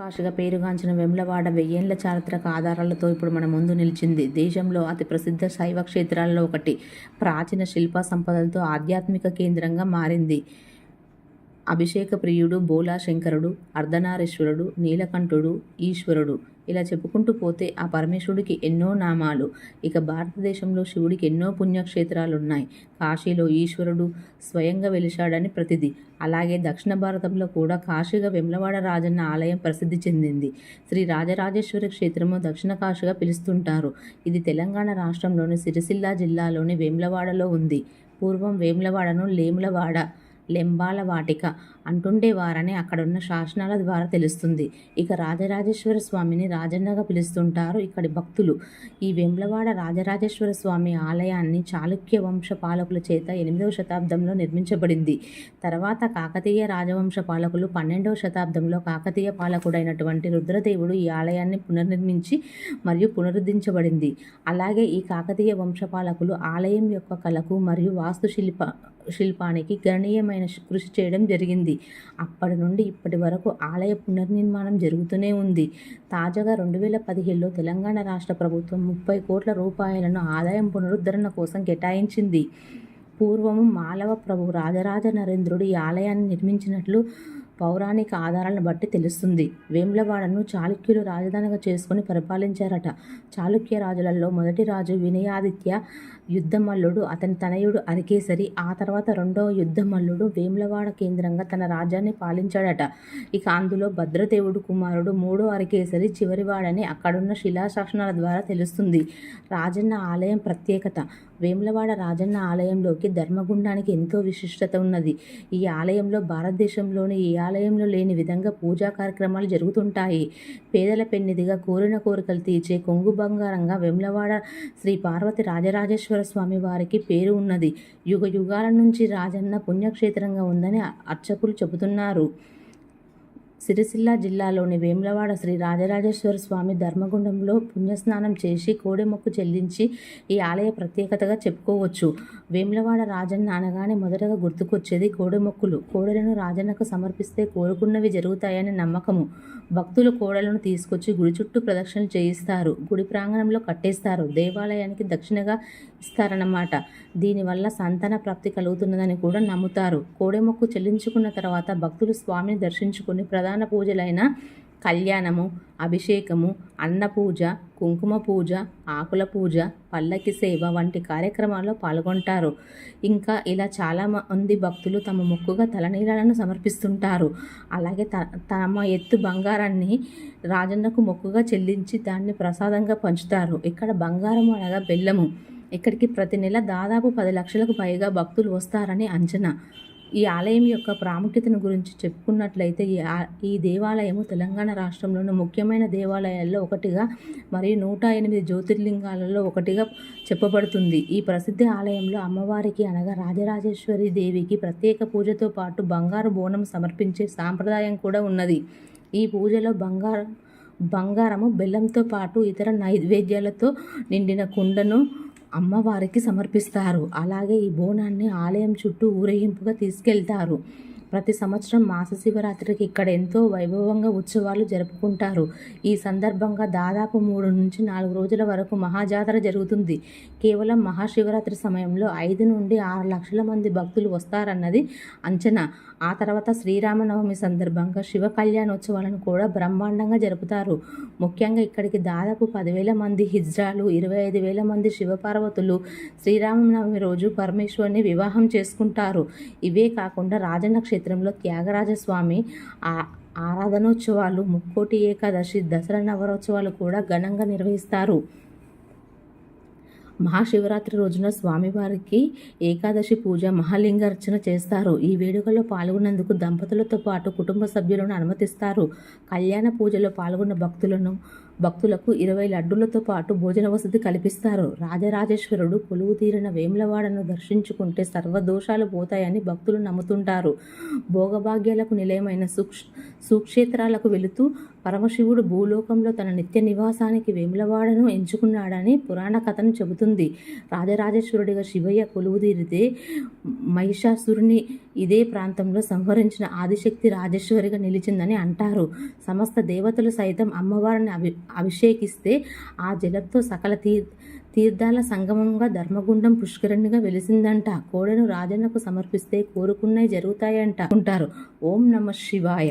కాశీగా పేరుగాంచిన వెమ్లవాడ వెయ్యేళ్ళ చారిత్రక ఆధారాలతో ఇప్పుడు మన ముందు నిలిచింది. దేశంలో అతి ప్రసిద్ధ శైవ క్షేత్రాలలో ఒకటి ప్రాచీన శిల్ప సంపదలతో ఆధ్యాత్మిక కేంద్రంగా మారింది. అభిషేక ప్రియుడు బోలా శంకరుడు అర్ధనారీశ్వరుడు నీలకంఠుడు ఈశ్వరుడు. ఇలా చెప్పుకుంటూ పోతే ఆ పరమేశ్వరుడికి ఎన్నో నామాలు. ఇక భారతదేశంలో శివుడికి ఎన్నో పుణ్యక్షేత్రాలు ఉన్నాయి కాశీలో ఈశ్వరుడు స్వయంగా వెలిశాడని ప్రతిది. అలాగే దక్షిణ భారతంలో కూడా కాశీగా వెమ్లవాడ రాజన్న ఆలయం ప్రసిద్ధి చెందింది. శ్రీ రాజరాజేశ్వరి క్షేత్రము దక్షిణ కాశీగా పిలుస్తుంటారు. ఇది తెలంగాణ రాష్ట్రంలోని సిరిసిల్ల జిల్లాలోని వేములవాడలో ఉంది. పూర్వం వేములవాడను లేములవాడ లెంబాల వాటిక అంటుండేవారని అక్కడున్న శాసనాల ద్వారా తెలుస్తుంది. ఇక రాజరాజేశ్వర స్వామిని రాజన్నగా పిలుస్తుంటారు ఇక్కడి భక్తులు. ఈ వెంబ్లవాడ రాజరాజేశ్వర స్వామి ఆలయాన్ని చాళుక్య వంశ పాలకుల చేత ఎనిమిదవ శతాబ్దంలో నిర్మించబడింది. తర్వాత కాకతీయ రాజవంశ పాలకులు పన్నెండవ శతాబ్దంలో కాకతీయ పాలకుడైనటువంటి రుద్రదేవుడు ఈ ఆలయాన్ని పునర్నిర్మించి మరియు పునరుద్ధరించబడింది అలాగే ఈ కాకతీయ వంశ పాలకులు ఆలయం యొక్క కళకు మరియు వాస్తుశిల్ప శిల్పానికి గణనీయమైన కృషి చేయడం జరిగింది. అప్పటి నుండి ఇప్పటి వరకు ఆలయ పునర్నిర్మాణం జరుగుతూనే ఉంది. తాజాగా రెండు వేల పదిహేడులో తెలంగాణ రాష్ట్ర ప్రభుత్వం ముప్పై కోట్ల రూపాయలను ఆదాయం పునరుద్ధరణ కోసం కేటాయించింది. పూర్వము మాలవ ప్రభు రాజరాజ నరేంద్రుడు ఈ ఆలయాన్ని నిర్మించినట్లు పౌరాణిక ఆధారాలను బట్టి తెలుస్తుంది. వేములవాడను చాళుక్యులు రాజధానిగా చేసుకుని పరిపాలించారట. చాళుక్య రాజులలో మొదటి రాజు వినయాదిత్య యుద్ధమల్లుడు అతని తనయుడు అరికేసరి ఆ తర్వాత రెండవ యుద్ధమల్లుడు వేములవాడ కేంద్రంగా తన రాజ్యాన్ని పాలించాడట. ఇక అందులో భద్రదేవుడు కుమారుడు మూడో అరికేసరి చివరివాడని అక్కడున్న శిలాశాసనాల ద్వారా తెలుస్తుంది. రాజన్న ఆలయం ప్రత్యేకత. వేములవాడ రాజన్న ఆలయంలోకి ధర్మగుండానికి ఎంతో విశిష్టత ఉన్నది. ఈ ఆలయంలో భారతదేశంలోని ఏ ఆలయంలో లేని విధంగా పూజా కార్యక్రమాలు జరుగుతుంటాయి. పేదల పెన్నిదిగా కోరిన కోరికలు తీర్చే కొంగు బంగారంగా వేములవాడ శ్రీ పార్వతి రాజరాజేశ్వర స్వామి వారికి పేరు ఉన్నది. యుగ యుగాల నుంచి రాజన్న పుణ్యక్షేత్రంగా ఉందని అర్చకులు చెబుతున్నారు. సిరిసిల్ల జిల్లాలోని వేములవాడ శ్రీ రాజరాజేశ్వర స్వామి ధర్మగుండంలో పుణ్యస్నానం చేసి కోడెమొక్కు చెల్లించి ఈ ఆలయ ప్రత్యేకతగా చెప్పుకోవచ్చు. వేములవాడ రాజన్న అనగానే మొదటగా గుర్తుకొచ్చేది కోడెమొక్కులు కోడెలను రాజన్నకు సమర్పిస్తే కోరుకున్నవి జరుగుతాయనే నమ్మకము. భక్తులు కోడలను తీసుకొచ్చి గుడి చుట్టూ ప్రదక్షిణలు చేయిస్తారు. గుడి ప్రాంగణంలో కట్టేస్తారు. దేవాలయానికి దక్షిణగా ఇస్తారన్నమాట. దీనివల్ల సంతాన ప్రాప్తి కలుగుతున్నదని కూడా నమ్ముతారు. కోడెమొక్కు చెల్లించుకున్న తర్వాత భక్తులు స్వామిని దర్శించుకుని ప్రధాన పూజలైన కళ్యాణము అభిషేకము అన్నపూజ కుంకుమ పూజ ఆకుల పూజ పల్లకి సేవ వంటి కార్యక్రమాల్లో పాల్గొంటారు. ఇంకా ఇలా చాలా మంది భక్తులు తమ మొక్కుగా తలనీలాలను సమర్పిస్తుంటారు. అలాగే త తమ ఎత్తు బంగారాన్ని రాజన్నకు మొక్కుగా చెల్లించి దాన్ని ప్రసాదంగా పంచుతారు. ఇక్కడ బంగారం అనగా బెల్లము. ఇక్కడికి ప్రతి నెల దాదాపు పది లక్షలకు పైగా భక్తులు వస్తారని అంచనా. ఈ ఆలయం యొక్క ప్రాముఖ్యతను గురించి చెప్పుకున్నట్లయితే ఈ ఆ- ఈ దేవాలయము తెలంగాణ రాష్ట్రంలోని ముఖ్యమైన దేవాలయాల్లో ఒకటిగా మరియు నూట ఎనిమిది జ్యోతిర్లింగాలలో ఒకటిగా చెప్పబడుతుంది. ఈ ప్రసిద్ధ ఆలయంలో అమ్మవారికి అనగా రాజరాజేశ్వరి దేవికి ప్రత్యేక పూజతో పాటు బంగారు బోనం సమర్పించే సాంప్రదాయం కూడా ఉన్నది. ఈ పూజలో బంగారం బంగారము బెల్లంతో పాటు ఇతర నైవేద్యాలతో నిండిన కుండను అమ్మవారికి సమర్పిస్తారు. అలాగే ఈ బోనాన్ని ఆలయం చుట్టూ ఊరేగింపుగా తీసుకెళ్తారు. ప్రతి సంవత్సరం మాస శివరాత్రికి ఇక్కడ ఎంతో వైభవంగా ఉత్సవాలు జరుపుకుంటారు. ఈ సందర్భంగా దాదాపు మూడు నుంచి నాలుగు రోజుల వరకు మహాజాతర జరుగుతుంది. కేవలం మహాశివరాత్రి సమయంలో ఐదు నుండి ఆరు లక్షల మంది భక్తులు వస్తారన్నది అంచనా. ఆ తర్వాత శ్రీరామనవమి సందర్భంగా శివ కళ్యాణోత్సవాలను కూడా బ్రహ్మాండంగా జరుపుతారు. ముఖ్యంగా ఇక్కడికి దాదాపు పదివేల మంది హిజ్రాలు ఇరవై ఐదు వేల మంది శివపార్వతులు శ్రీరామనవమి రోజు పరమేశ్వరుని వివాహం చేసుకుంటారు. ఇవే కాకుండా రాజన్న క్షేత్రంలో త్యాగరాజ స్వామి ఆ ఆరాధనోత్సవాలు ముక్కోటి ఏకాదశి దసరా నవరోత్సవాలు కూడా ఘనంగా నిర్వహిస్తారు. మహాశివరాత్రి రోజున స్వామివారికి ఏకాదశి పూజ మహాలింగార్చన చేస్తారు. ఈ వేడుకలో పాల్గొన్నందుకు దంపతులతో పాటు కుటుంబ సభ్యులను అనుమతిస్తారు. కళ్యాణ పూజలో పాల్గొన్న భక్తులను భక్తులకు ఇరవై లడ్డులతో పాటు భోజన వసతి కల్పిస్తారు. రాజరాజేశ్వరుడు కొలువు తీరిన వేములవాడను దర్శించుకుంటే సర్వదోషాలు పోతాయని భక్తులు నమ్ముతుంటారు. భోగభాగ్యాలకు నిలయమైన సూక్ష్ సుక్షేత్రాలకు వెళుతూ పరమశివుడు భూలోకంలో తన నిత్య నివాసానికి వేములవాడను ఎంచుకున్నాడని పురాణ కథను చెబుతుంది. రాజరాజేశ్వరుడిగా శివయ్య కొలువుదీరితే మహిషాసురుని ఇదే ప్రాంతంలో సంహరించిన ఆదిశక్తి రాజేశ్వరిగా నిలిచిందని అంటారు. సమస్త దేవతలు సైతం అమ్మవారిని అభి అభిషేకిస్తే ఆ జలంతో సకల తీర్ తీర్థాల సంగమంగా ధర్మగుండం పుష్కరిణిగా వెలిసిందంట. కోడెను రాజన్నకు సమర్పిస్తే కోరుకున్నవి జరుగుతాయంట ఉంటారు ఓం నమ శివాయ.